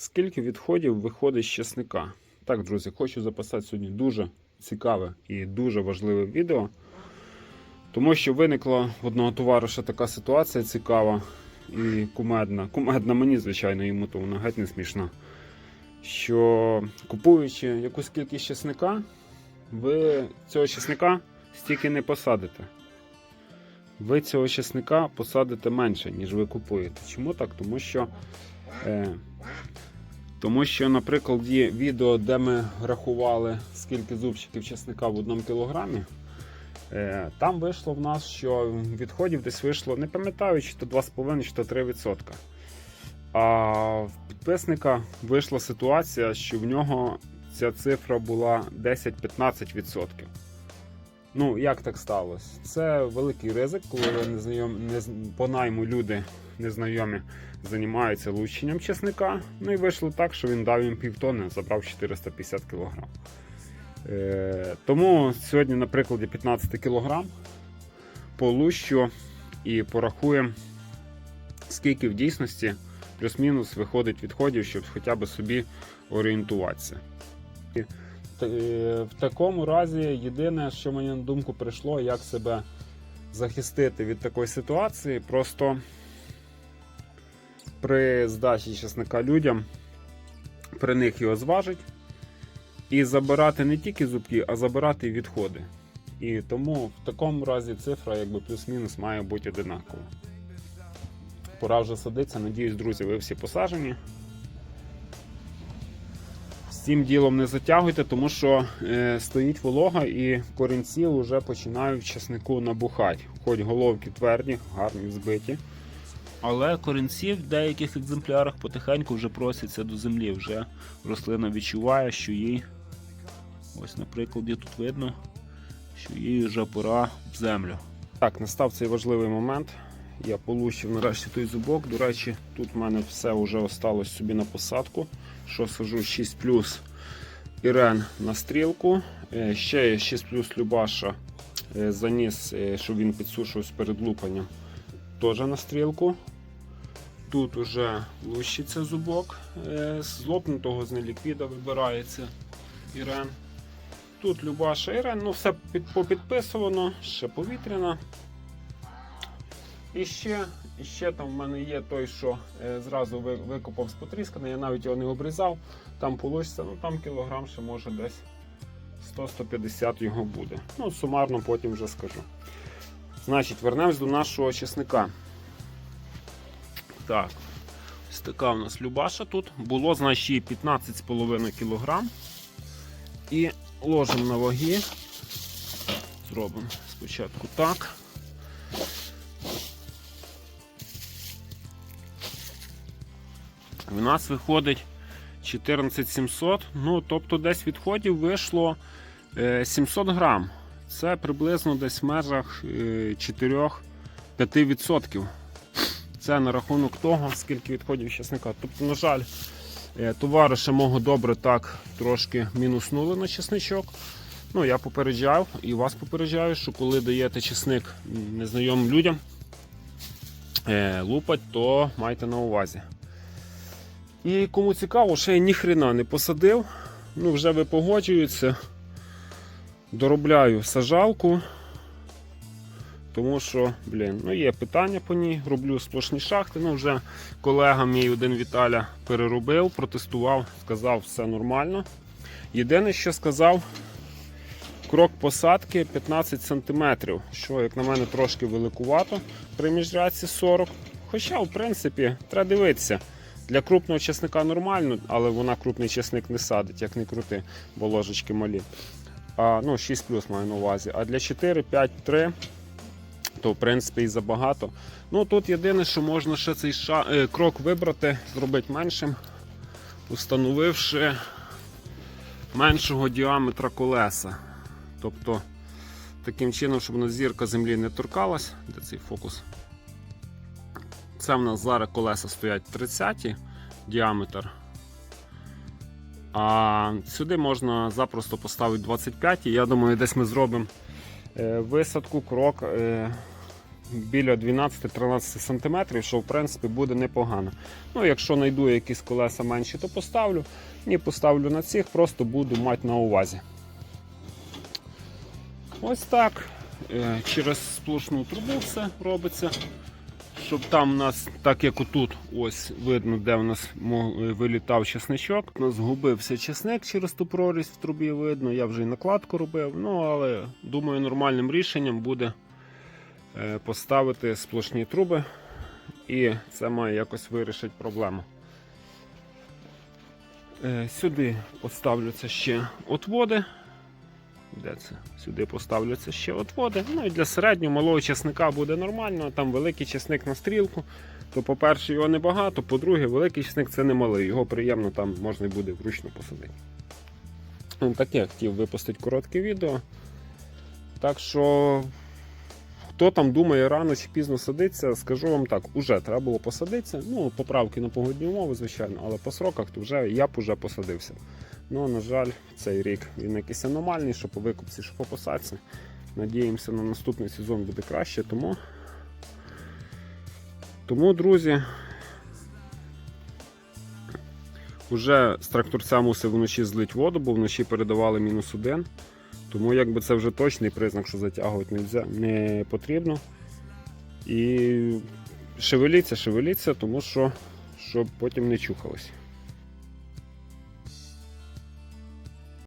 Скільки відходів виходить з чесника? Так, друзі, хочу записати сьогодні дуже цікаве і дуже важливе відео. Тому що виникла в одного товариша така ситуація цікава і кумедна. Кумедна мені, звичайно, йому то вона геть не смішна. Що купуючи якусь кількість чесника, ви цього чесника стільки не посадите. Ви цього чесника посадите менше, ніж ви купуєте. Чому так? Тому що, е, тому що, наприклад, є відео, де ми рахували, скільки зубчиків чесника в одному кілограмі. Е, там вийшло в нас, що відходів десь вийшло, не пам'ятаю, чи то 2,5, чи то 3%. А в підписника вийшла ситуація, що в нього ця цифра була 10-15%. Ну, як так сталося? Це великий ризик, коли ви незнайомі, не, по найму люди незнайомі займаються лущенням чесника. Ну і вийшло так, що він дав їм півтонни, забрав 450 кг. Е, тому сьогодні, на прикладі 15 кг полущу і порахуємо, скільки в дійсності плюс-мінус виходить відходів, щоб хоча б собі орієнтуватися. Е, В такому разі єдине, що мені на думку прийшло, як себе захистити від такої ситуації, просто при здачі чесника людям при них його зважить і забирати не тільки зубки, а забирати і відходи. І тому в такому разі цифра якби плюс-мінус має бути одинакова. Пора вже садитися. Надіюсь, друзі, ви всі посаджені. Цим ділом не затягуйте, тому що е, стоїть волога і корінці вже починають в часнику набухати. Хоч головки тверді, гарні збиті. Але корінці в деяких екземплярах потихеньку вже просяться до землі. Вже рослина відчуває, що їй, ось на прикладі тут видно, що їй вже пора в землю. Так, настав цей важливий момент. Я полущив нарешті той зубок. До речі, тут в мене все вже осталось собі на посадку. Що сажу 6 Ірен на стрілку. Е, Ще є 6 Любаша е, заніс, е, щоб він підсушувався перед лупанням. Теж на стрілку. Тут уже лущиться зубок. З лопнутого з неліквіда вибирається Ірен. Тут Любаша Ірен, ну все під, попідписувано, ще повітряна. І ще, ще там в мене є той, що е, зразу ви- викопав з потрісканий, я навіть його не обрізав. Там получиться, ну там кілограм ще може десь 100-150 його буде. Ну, сумарно потім вже скажу. Значить, вернемось до нашого чесника. Так, ось така у нас Любаша тут. Було, значить, 15,5 кг. І ложимо на ваги. Зробимо спочатку так. В нас виходить 14700, ну тобто десь відходів вийшло е, 700 грам. Це приблизно десь в межах е, 4-5%. Це на рахунок того, скільки відходів чесника. Тобто, на жаль, е, товариші мого добре так трошки мінуснули на чесничок. Ну, я попереджав і вас попереджаю, що коли даєте чесник незнайомим людям е, лупать, то майте на увазі. І кому цікаво, ще я ніхрена не посадив. Ну, вже ви погоджуються. Доробляю сажалку. Тому що, блін, ну є питання по ній. Роблю сплошні шахти. Ну, вже колега мій один Віталя переробив, протестував, сказав, все нормально. Єдине, що сказав, крок посадки 15 см, що, як на мене, трошки великувато при міжрядці 40 Хоча, в принципі, треба дивитися. Для крупного чесника нормально, але вона крупний чесник не садить, як не крути, бо ложечки малі. А, ну, 6 плюс маю на увазі. А для 4, 5, 3, то в принципі і забагато. Ну тут єдине, що можна ще цей ша... е, крок вибрати, зробити меншим, установивши меншого діаметра колеса. Тобто, таким чином, щоб на зірка землі не торкалась, де цей фокус. Це в нас зараз колеса стоять 30 діаметр. А сюди можна запросто поставити 25 Я думаю, десь ми зробимо е, висадку, крок е, біля 12-13 см, що в принципі буде непогано. Ну, якщо знайду якісь колеса менші, то поставлю. Ні, поставлю на цих, просто буду мати на увазі. Ось так. Е, Через сплошну трубу все робиться. Щоб там у нас, так як отут, ось видно, де у нас вилітав чесничок. У нас згубився чесник через ту прорізь в трубі видно. Я вже і накладку робив. Ну, але думаю, нормальним рішенням буде е, поставити сплошні труби. І це має якось вирішити проблему. Е, Сюди поставляться ще отводи. Де це? Сюди поставляться ще отводи. Ну і для середнього малого чесника буде нормально. Там великий чесник на стрілку. То, по-перше, його небагато, по-друге, великий чесник це не малий. Його приємно там можна буде вручну посадити. Ну, Таке хотів випустити коротке відео. Так що, хто там думає рано чи пізно садиться, скажу вам так, уже треба було посадитися. Ну, поправки на погодні умови, звичайно, але по сроках то вже я б уже посадився. Ну, на жаль, цей рік він якийсь аномальний, що по викупці, що по посадці. Надіємося, на наступний сезон буде краще, тому. Тому, друзі, вже з тракторця мусив вночі злить воду, бо вночі передавали мінус один. Тому якби це вже точний признак, що затягувати не, потрібно. І шевеліться, шевеліться, тому що щоб потім не чухалось.